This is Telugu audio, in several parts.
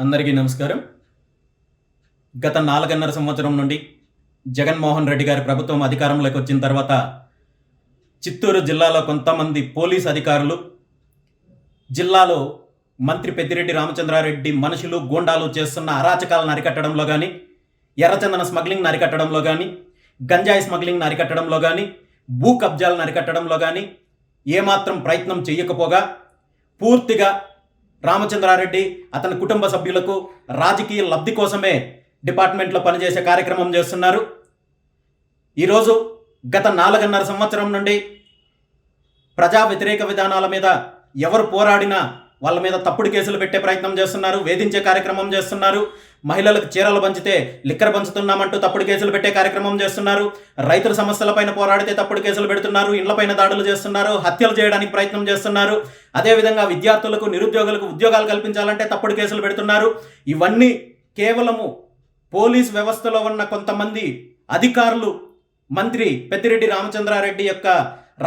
అందరికీ నమస్కారం. గత నాలుగున్నర సంవత్సరం నుండి జగన్మోహన్ రెడ్డి గారి ప్రభుత్వం అధికారంలోకి వచ్చిన తర్వాత చిత్తూరు జిల్లాలో కొంతమంది పోలీస్ అధికారులు జిల్లాలో మంత్రి పెద్దిరెడ్డి రామచంద్రారెడ్డి మనుషులు గూండాలు చేస్తున్న అరాచకాలను అరికట్టడంలో కానీ ఎర్రచందన స్మగ్లింగ్ని అరికట్టడంలో కానీ గంజాయి స్మగ్లింగ్ని అరికట్టడంలో కానీ భూ కబ్జాలను అరికట్టడంలో కానీ ఏమాత్రం ప్రయత్నం చేయకపోగా పూర్తిగా రామచంద్రారెడ్డి అతని కుటుంబ సభ్యులకు రాజకీయ లబ్ధి కోసమే డిపార్ట్మెంట్లో పనిచేసే కార్యక్రమం చేస్తున్నారు. ఈరోజు గత నాలుగున్నర సంవత్సరం నుండి ప్రజా వ్యతిరేక విధానాల మీద ఎవరు పోరాడినా వాళ్ళ మీద తప్పుడు కేసులు పెట్టే ప్రయత్నం చేస్తున్నారు వేధించే కార్యక్రమం చేస్తున్నారు మహిళలకు చీరలు పంచితే లిక్కర్ పంచుతున్నామంటూ తప్పుడు కేసులు పెట్టే కార్యక్రమం చేస్తున్నారు రైతుల సమస్యలపైన పోరాడితే తప్పుడు కేసులు పెడుతున్నారు ఇండ్లపైన దాడులు చేస్తున్నారు హత్యలు చేయడానికి ప్రయత్నం చేస్తున్నారు. అదేవిధంగా విద్యార్థులకు నిరుద్యోగులకు ఉద్యోగాలు కల్పించాలంటే తప్పుడు కేసులు పెడుతున్నారు. ఇవన్నీ కేవలము పోలీస్ వ్యవస్థలో ఉన్న కొంతమంది అధికారులు మంత్రి పెద్దిరెడ్డి రామచంద్రారెడ్డి యొక్క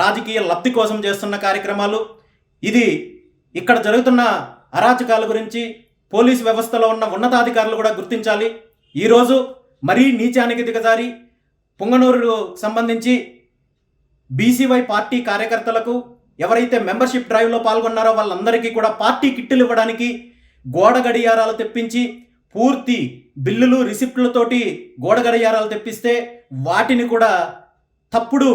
రాజకీయ లబ్ధి కోసం చేస్తున్న కార్యక్రమాలు. ఇది ఇక్కడ జరుగుతున్న అరాచకాల గురించి పోలీస్ వ్యవస్థలో ఉన్న ఉన్నతాధికారులు కూడా గుర్తించాలి. ఈరోజు మరీ నీచానికి దిగజారి పొంగనూరు సంబంధించి బీసీవై పార్టీ కార్యకర్తలకు ఎవరైతే మెంబర్షిప్ డ్రైవ్లో పాల్గొన్నారో వాళ్ళందరికీ కూడా పార్టీ కిట్టులు ఇవ్వడానికి గోడ గడియారాలు తెప్పించి పూర్తి బిల్లులు రిసిప్ట్లతోటి గోడ గడియారాలు తెప్పిస్తే వాటిని కూడా తప్పుడు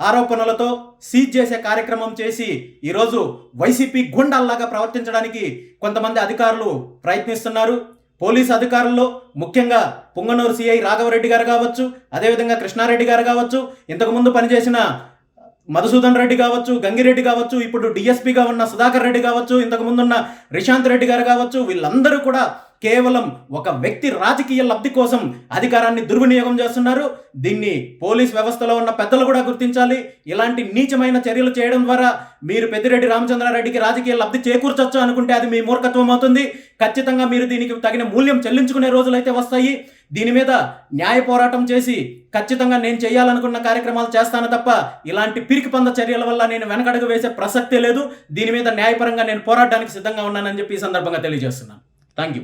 ఆరోపణలతో సీజ్ చేసే కార్యక్రమం చేసి ఈరోజు వైసీపీ గుండాల్లాగా ప్రవర్తించడానికి కొంతమంది అధికారులు ప్రయత్నిస్తున్నారు. పోలీసు అధికారుల్లో ముఖ్యంగా పుంగనూరు సిఐ రాఘవరెడ్డి గారు కావచ్చు అదేవిధంగా కృష్ణారెడ్డి గారు కావచ్చు ఇంతకుముందు పనిచేసిన మధుసూదన్ రెడ్డి కావచ్చు గంగిరెడ్డి కావచ్చు ఇప్పుడు డిఎస్పీగా ఉన్న సుధాకర్ రెడ్డి కావచ్చు ఇంతకు ముందున్న రిశాంత్ రెడ్డి గారు కావచ్చు వీళ్ళందరూ కూడా కేవలం ఒక వ్యక్తి రాజకీయ లబ్ధి కోసం అధికారాన్ని దుర్వినియోగం చేస్తున్నారు. దీన్ని పోలీస్ వ్యవస్థలో ఉన్న పెద్దలు కూడా గుర్తించాలి. ఇలాంటి నీచమైన చర్యలు చేయడం ద్వారా మీరు పెద్దిరెడ్డి రామచంద్రారెడ్డికి రాజకీయ లబ్ధి చేకూర్చొచ్చు అనుకుంటే అది మీ మూర్ఖత్వం అవుతుంది. ఖచ్చితంగా మీరు దీనికి తగిన మూల్యం చెల్లించుకునే రోజులైతే వస్తాయి. దీని మీద న్యాయ పోరాటం చేసి ఖచ్చితంగా నేను చేయాలనుకున్న కార్యక్రమాలు చేస్తాను తప్ప ఇలాంటి పిరికి పంద చర్యల వల్ల నేను వెనకడుగు వేసే ప్రసక్తే లేదు. దీని మీద న్యాయపరంగా నేను పోరాడడానికి సిద్ధంగా ఉన్నానని చెప్పి ఈ సందర్భంగా తెలియజేస్తున్నాను. Thank you